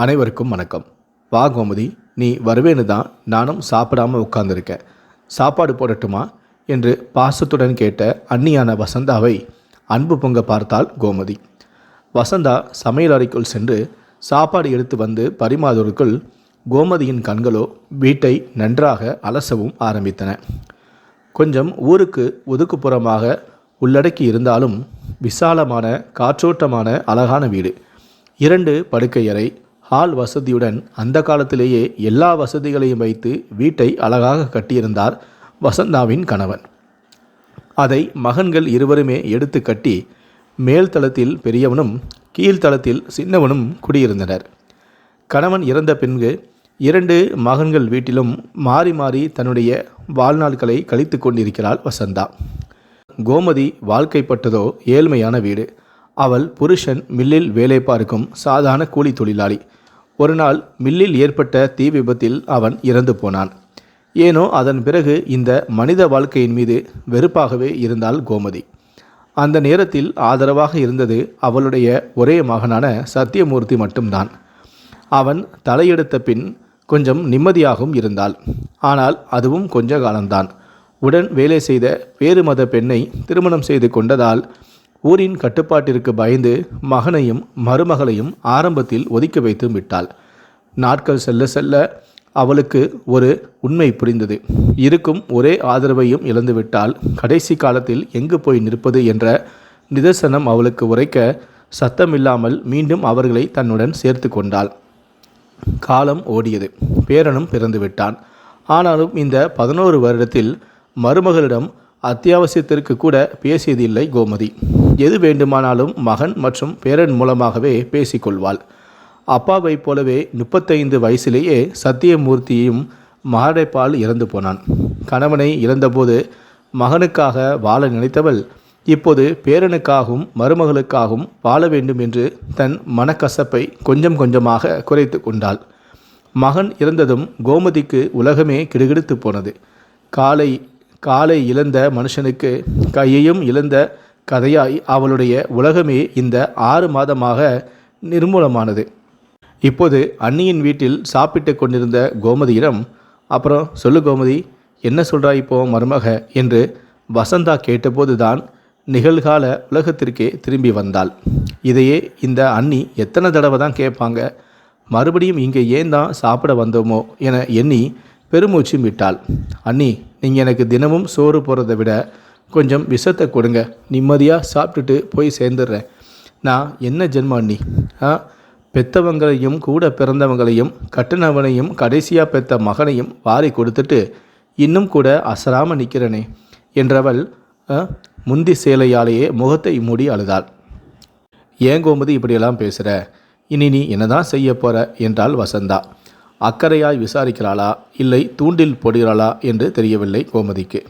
அனைவருக்கும் வணக்கம். வா கோமதி. நீ வருவேன்னு தான் நானும் சாப்பிடாம உட்கார்ந்துருக்கேன். சாப்பாடு போடட்டுமா? என்று பாசத்துடன் கேட்ட அன்னியான வசந்தாவை அன்பு பொங்க பார்த்தாள் கோமதி. வசந்தா சமையல் அறைக்குள் சென்று சாப்பாடு எடுத்து வந்து பரிமாறுவதற்குள் கோமதியின் கண்களோ வீட்டை நன்றாக அலசவும் ஆரம்பித்தன. கொஞ்சம் ஊருக்கு ஒதுக்குப்புறமாக உள்ளடக்கி இருந்தாலும் விசாலமான காற்றோட்டமான அழகான வீடு. இரண்டு படுக்கையறை ஹால் வசதியுடன் அந்த காலத்திலேயே எல்லா வசதிகளையும் வைத்து வீட்டை அழகாக கட்டியிருந்தார் வசந்தாவின் கணவன். அதை மகன்கள் இருவருமே எடுத்து கட்டி மேல்தளத்தில் பெரியவனும் கீழ்த்தளத்தில் சின்னவனும் குடியிருந்தனர். கணவன் இறந்த பின்பு இரண்டு மகன்கள் வீட்டிலும் மாறி மாறி தன்னுடைய வாழ்நாட்களை கழித்து கொண்டிருக்கிறாள் வசந்தா. கோமதி வாழ்க்கைப்பட்டதோ ஏழ்மையான வீடு. அவள் புருஷன் மில்லில் வேலை பார்க்கும் சாதாரண கூலி தொழிலாளி. ஒரு நாள் மில்லில் ஏற்பட்ட தீ விபத்தில் அவன் இறந்து போனான். ஏனோ அதன் பிறகு இந்த மனித வாழ்க்கையின் மீது வெறுப்பாகவே இருந்தாள் கோமதி. அந்த நேரத்தில் ஆதரவாக இருந்தது அவளுடைய ஒரே மகனான சத்தியமூர்த்தி மட்டும்தான். அவன் தலையெடுத்த பின் கொஞ்சம் நிம்மதியாகவும் இருந்தாள். ஆனால் அதுவும் கொஞ்ச காலம்தான். உடன் வேலை செய்த வேறு மத பெண்ணை திருமணம் செய்து கொண்டதால் ஊரின் கட்டுப்பாட்டிற்கு பயந்து மகனையும் மருமகளையும் ஆரம்பத்தில் ஒதுக்கி வைத்து விட்டாள். நாட்கள் செல்ல செல்ல அவளுக்கு ஒரு உண்மை புரிந்தது. இருக்கும் ஒரே ஆதரவையும் இழந்துவிட்டால் கடைசி காலத்தில் எங்கு போய் நிற்பது என்ற நிதர்சனம் அவளுக்கு உரைக்க சத்தமில்லாமல் மீண்டும் அவர்களை தன்னுடன் சேர்த்து கொண்டாள். காலம் ஓடியது. பேரனும் பிறந்து விட்டான். ஆனாலும் இந்த பதினோரு வருடத்தில் மருமகளிடம் அத்தியாவசியத்திற்கு கூட பேசியதில்லை கோமதி. எது வேண்டுமானாலும் மகன் மற்றும் பேரன் மூலமாகவே பேசிக்கொள்வாள். அப்பாவைப் போலவே முப்பத்தைந்து வயசிலேயே சத்தியமூர்த்தியும் மாரடைப்பால் இறந்து போனான். கணவனை இழந்தபோது மகனுக்காக வாழ நினைத்தவள் இப்போது பேரனுக்காகவும் மருமகளுக்காகவும் வாழ வேண்டும் என்று தன் மனக்கசப்பை கொஞ்சம் கொஞ்சமாக குறைத்து கொண்டாள். மகன் இறந்ததும் கோமதிக்கு உலகமே கிடுகிடுத்து போனது. காலை காலை இழந்த மனுஷனுக்கு கையையும் இழந்த கதையாய் அவளுடைய உலகமே இந்த ஆறு மாதமாக நிர்மூலமானது. இப்போது அண்ணியின் வீட்டில் சாப்பிட்டு கொண்டிருந்த கோமதியிடம் அப்புறம் சொல்லு கோமதி என்ன சொல்கிறாய் இப்போ மருமக? என்று வசந்தா கேட்டபோதுதான் நிகழ்கால உலகத்திற்கே திரும்பி வந்தாள். இதையே இந்த அண்ணி எத்தனை தடவை தான் கேட்பாங்க மறுபடியும் இங்கே ஏன் தான் சாப்பிட வந்தோமோ? என எண்ணி பெருமூச்சும் விட்டாள். அண்ணி நீங்கள் எனக்கு தினமும் சோறு போகிறத விட கொஞ்சம் விஷத்தை கொடுங்க. நிம்மதியாக சாப்பிட்டுட்டு போய் சேர்ந்துடுறேன். நான் என்ன ஜென்ம அண்ணி? ஆ பெத்தவங்களையும் கூட பிறந்தவங்களையும் கட்டுனவனையும் கடைசியாக பெத்த மகனையும் வாரி கொடுத்துட்டு இன்னும் கூட அசராமல் நிற்கிறனே என்றவள் முந்தி சேலையாலேயே முகத்தை மூடி அழுதாள். ஏன் கோமதி இப்படியெல்லாம் பேசுகிற இனி நீ என்னதான் செய்ய போகிற என்றாள் வசந்தா. அக்கறையாய் விசாரிக்கிறாளா? இல்லை தூண்டில் போடுகிறாளா என்று தெரியவில்லை கோமதிக்கு.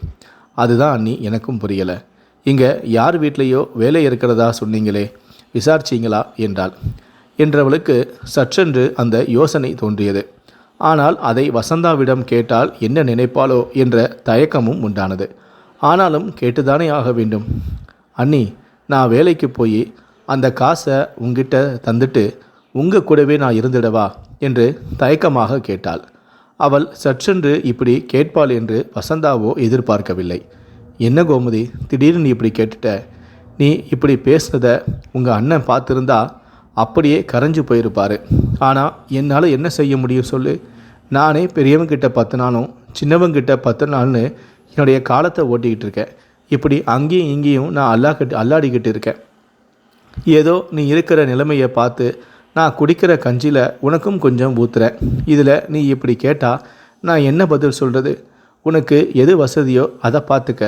அதுதான் அண்ணி எனக்கும் புரியலை. இங்கே யார் வீட்லேயோ வேலை இருக்கிறதா சொன்னீங்களே விசாரிச்சீங்களா? என்றாள். என்றவளுக்கு சற்றென்று அந்த யோசனை தோன்றியது. ஆனால் அதை வசந்தாவிடம் கேட்டால் என்ன நினைப்பாளோ என்ற தயக்கமும் உண்டானது. ஆனாலும் கேட்டுதானே ஆக வேண்டும். அண்ணி நான் வேலைக்கு போய் அந்த காசை உங்ககிட்ட தந்துட்டு உங்கள் கூடவே நான் இருந்திடவா? என்று தயக்கமாக கேட்டாள். அவள் சற்றென்று இப்படி கேட்பாள் என்று வசந்தாவோ எதிர்பார்க்கவில்லை. என்ன கோமதி திடீர்னு நீ இப்படி கேட்டுட்ட? நீ இப்படி பேசுனத உங்கள் அண்ணன் பார்த்துருந்தா அப்படியே கரைஞ்சு போயிருப்பார். ஆனால் என்னால் என்ன செய்ய முடியும் சொல்லு? நானே பெரியவங்கிட்ட பத்து நாளும் சின்னவங்கிட்ட பத்து நாள்னு என்னுடைய காலத்தை ஓட்டிக்கிட்டு இருக்கேன். இப்படி அங்கேயும் இங்கேயும் நான் அல்லாக்கிட்டு அல்லாடிக்கிட்டு இருக்கேன். ஏதோ நீ இருக்கிற நிலைமையை பார்த்து நான் குடிக்கிற கஞ்சியில் உனக்கும் கொஞ்சம் ஊத்துறேன் இதில் நீ இப்படி கேட்டால் நான் என்ன பதில் சொல்கிறது உனக்கு எது வசதியோ அதை பார்த்துக்க.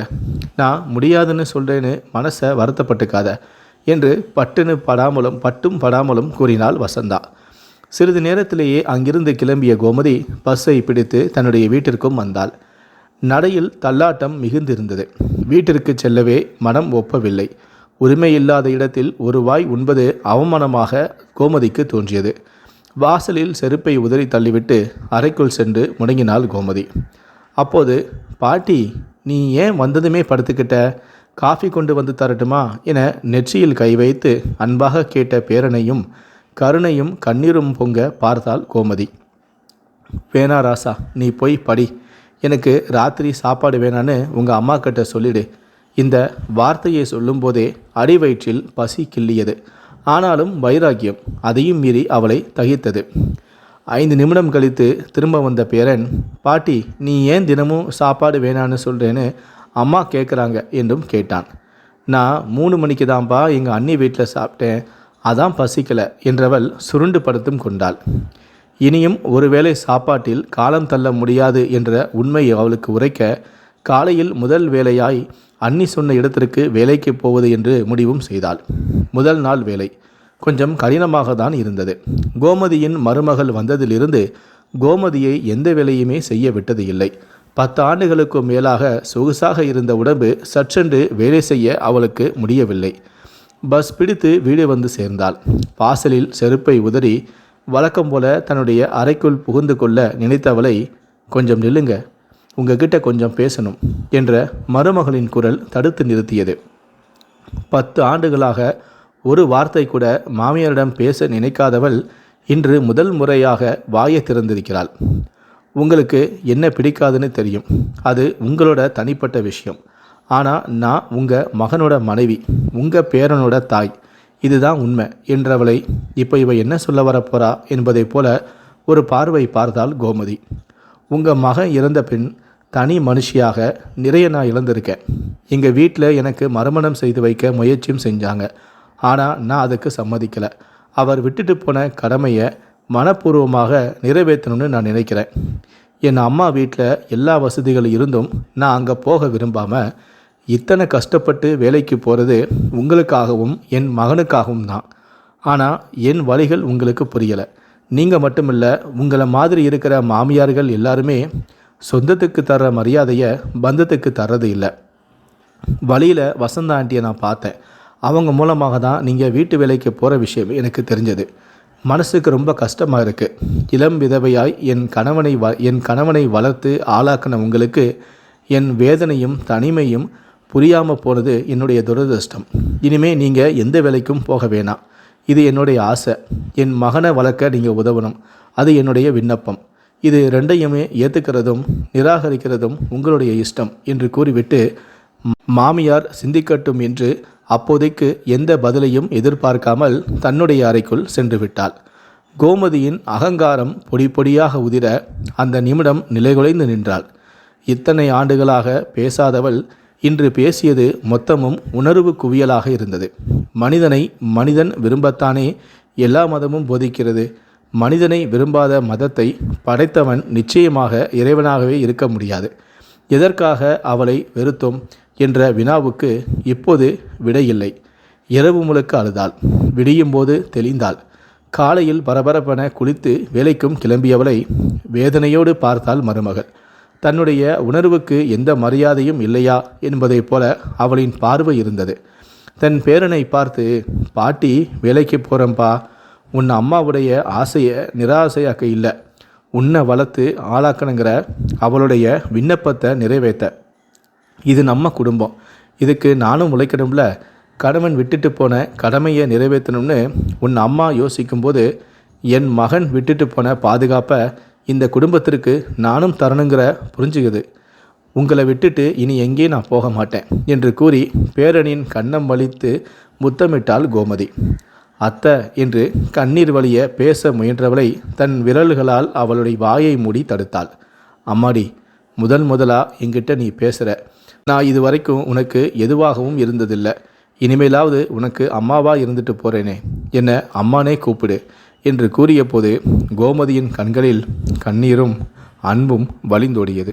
நான் முடியாதுன்னு சொல்கிறேன்னு மனசை வருத்தப்பட்டுக்காத என்று பட்டுன்னு படாமலும் பட்டும் படாமலும் கூறினாள் வசந்தா. சிறிது நேரத்திலேயே அங்கிருந்து கிளம்பிய கோமதி பஸ்ஸை பிடித்து தன்னுடைய வீட்டிற்கும் வந்தாள். நடையில் தள்ளாட்டம் மிகுந்திருந்தது. வீட்டிற்கு செல்லவே மனம் ஒப்பவில்லை. உரிமை இல்லாத இடத்தில் ஒரு வாய் உண்பது அவமானமாக கோமதிக்கு தோன்றியது. வாசலில் செருப்பை உதறி தள்ளிவிட்டு அறைக்குள் சென்று முடங்கினாள் கோமதி. அப்போது பாட்டி நீ ஏன் வந்ததுமே படுத்துக்கிட்ட? காஃபி கொண்டு வந்து தரட்டுமா? என நெற்றியில் கை வைத்து அன்பாக கேட்ட பேரனையும் கருணையும் கண்ணீரும் பொங்க பார்த்தாள் கோமதி. வேணா ராசா நீ போய் படி. எனக்கு ராத்திரி சாப்பாடு வேணான்னு உங்கள் அம்மா கிட்ட சொல்லிடு. இந்த வார்த்தையை சொல்லும்போதே அடி வயிற்றில் பசி கிள்ளியது. ஆனாலும் வைராக்கியம் அதையும் மீறி அவளை தகித்தது ஐந்து நிமிடம் கழித்து திரும்ப வந்த பேரன் பாட்டி நீ ஏன் தினமும் சாப்பாடு வேணான்னு சொல்கிறேன்னு அம்மா கேட்குறாங்க என்றும் கேட்டான். நான் மூணு மணிக்கு தான்ப்பா எங்கள் அண்ணி வீட்டில் சாப்பிட்டேன் அதான் பசிக்கலை என்றவள் சுருண்டு படுத்தும் கொண்டாள். இனியும் ஒருவேளை சாப்பாட்டில் காலம் தள்ள முடியாது என்ற உண்மையை அவளுக்கு உரைக்க காலையில் முதல் வேலையாய் அன்னி சொன்ன இடத்திற்கு வேலைக்கு போவது என்று முடிவும் செய்தாள். முதல் நாள் வேலை. கொஞ்சம் கடினமாக தான் இருந்தது. கோமதியின் மருமகள் வந்ததிலிருந்து கோமதியை எந்த வேலையுமே செய்ய விட்டது இல்லை. பத்து ஆண்டுகளுக்கு மேலாக சொகுசாக இருந்த உடம்பு சற்றென்று வேலை செய்ய அவளுக்கு முடியவில்லை. பஸ் பிடித்து வீடு வந்து சேர்ந்தாள். வாசலில் செருப்பை உதறி வழக்கம் போல தன்னுடைய அறைக்குள் புகுந்து கொள்ள நினைத்தவளை கொஞ்சம் நில்லுங்க. உங்ககிட்ட கொஞ்சம் பேசணும் என்ற மருமகளின் குரல் தடுத்து நிறுத்தியது. பத்து ஆண்டுகளாக ஒரு வார்த்தை கூட மாமியாரிடம் பேச நினைக்காதவள் இன்று முதல் முறையாக வாயை திறந்திருக்கிறாள். உங்களுக்கு என்ன பிடிக்காதுன்னு தெரியும். அது உங்களோட தனிப்பட்ட விஷயம். ஆனால் நான் உங்கள் மகனோட மனைவி உங்கள் பேரனோட தாய். இதுதான் உண்மை என்றவளை இப்போ இவ என்ன சொல்ல வரப்போறா என்பதைப் போல ஒரு பார்வை பார்த்தால் கோமதி. உங்கள் மகன் இறந்த பின் தனி மனுஷியாக நிறைய நான் இழந்திருக்கேன். எங்கள் வீட்டில் எனக்கு மறுமணம் செய்து வைக்க முயற்சியும் செஞ்சாங்க. ஆனால் நான் அதுக்கு சம்மதிக்கலை. அவர் விட்டுட்டு போன கடமையை மனப்பூர்வமாக நிறைவேற்றணும்னு நான் நினைக்கிறேன். என் அம்மா வீட்டில் எல்லா வசதிகளும் இருந்தும் நான் அங்கே போக விரும்பாமல் இத்தனை கஷ்டப்பட்டு வேலைக்கு போகிறது உங்களுக்காகவும் என் மகனுக்காகவும் தான். ஆனால் என் வழிகள் உங்களுக்கு புரியலை. நீங்கள் மட்டுமில்லை உங்களை மாதிரி இருக்கிற மாமியார்கள் எல்லாருமே சொந்தத்துக்கு தர மரியாதையை பந்தத்துக்கு தர்றது இல்லை. வழியில் வசந்த ஆண்டியை நான் பார்த்தேன். அவங்க மூலமாக தான் நீங்கள் வீட்டு வேலைக்கு போகிற விஷயம் எனக்கு தெரிஞ்சது. மனசுக்கு ரொம்ப கஷ்டமாக இருக்குது இளம் விதவையாய் என் கணவனை வ என் கணவனை வளர்த்து ஆளாக்கின உங்களுக்கு என் வேதனையும் தனிமையும் புரியாமல் போனது என்னுடைய துரதிருஷ்டம். இனிமே நீங்கள் எந்த வேலைக்கும் போக வேணாம். இது என்னுடைய ஆசை. என் மகனை வளர்க்க நீங்கள் உதவணும். அது என்னுடைய விண்ணப்பம். இது ரெண்டையுமே ஏற்றுக்கிறதும் நிராகரிக்கிறதும் உங்களுடைய இஷ்டம் என்று கூறிவிட்டு மாமியார் சிந்திக்கட்டும் என்று அப்போதைக்கு எந்த பதிலையும் எதிர்பார்க்காமல் தன்னுடைய அறைக்குள் சென்று விட்டாள். கோமதியின் அகங்காரம் பொடி பொடியாக உதிர அந்த நிமிடம் நிலைகுலைந்து நின்றாள். இத்தனை ஆண்டுகளாக பேசாதவள் இன்று பேசியது மொத்தமும் உணர்வு குவியலாக இருந்தது. மனிதனை மனிதன் விரும்பத்தானே எல்லா மதமும் போதிக்கிறது. மனிதனை விரும்பாத மதத்தை படைத்தவன் நிச்சயமாக இறைவனாகவே இருக்க முடியாது. எதற்காக அவளை வெறுத்தோம் என்ற வினாவுக்கு இப்போது விடையில்லை. இரவு முழுக்க அழுதாள். விடியும் போது தெளிந்தாள். காலையில் பரபரப்பென குளித்து வேலைக்கும் கிளம்பியவளை வேதனையோடு பார்த்தாள் மருமகள். தன்னுடைய உணர்வுக்கு எந்த மரியாதையும் இல்லையா என்பதைப் போல அவளின் பார்வை இருந்தது. தன் பேரனை பார்த்து பாட்டி வேலைக்கு போகிறம்பா உன் அம்மாவுடைய ஆசையை நிராசையாக்க இல்லை உன்னை வளர்த்து ஆளாக்கணுங்கிற அவளுடைய விண்ணப்பத்தை நிறைவேற்ற. இது நம்ம குடும்பம். இதுக்கு நானும் உழைக்கணும்ல. கணவன் விட்டுட்டு போன கடமையை நிறைவேற்றணும்னு உன் அம்மா யோசிக்கும்போது என் மகன் விட்டுட்டு போன பாதுகாப்பை இந்த குடும்பத்திற்கு நானும் தரணுங்கிற புரிஞ்சுக்குது. உங்களை விட்டுட்டு இனி எங்கே நான் போக மாட்டேன் என்று கூறி பேரனின் கண்ணம் வலித்து முத்தமிட்டாள் கோமதி. அத்தை என்று கண்ணீர் வழிய பேச முயன்றவளை தன் விரல்களால் அவளுடைய வாயை மூடி தடுத்தாள். அம்மாடி முதல் முதலா என்கிட்ட நீ பேசுகிற நான் இது வரைக்கும் உனக்கு எதுவாகவும் இருந்ததில்லை. இனிமேலாவது உனக்கு அம்மாவா இருந்துட்டு போகிறேனே என்ன அம்மானே கூப்பிடு என்று கூறியபோது கோமதியின் கண்களில் கண்ணீரும் அன்பும் வழிந்தோடியது.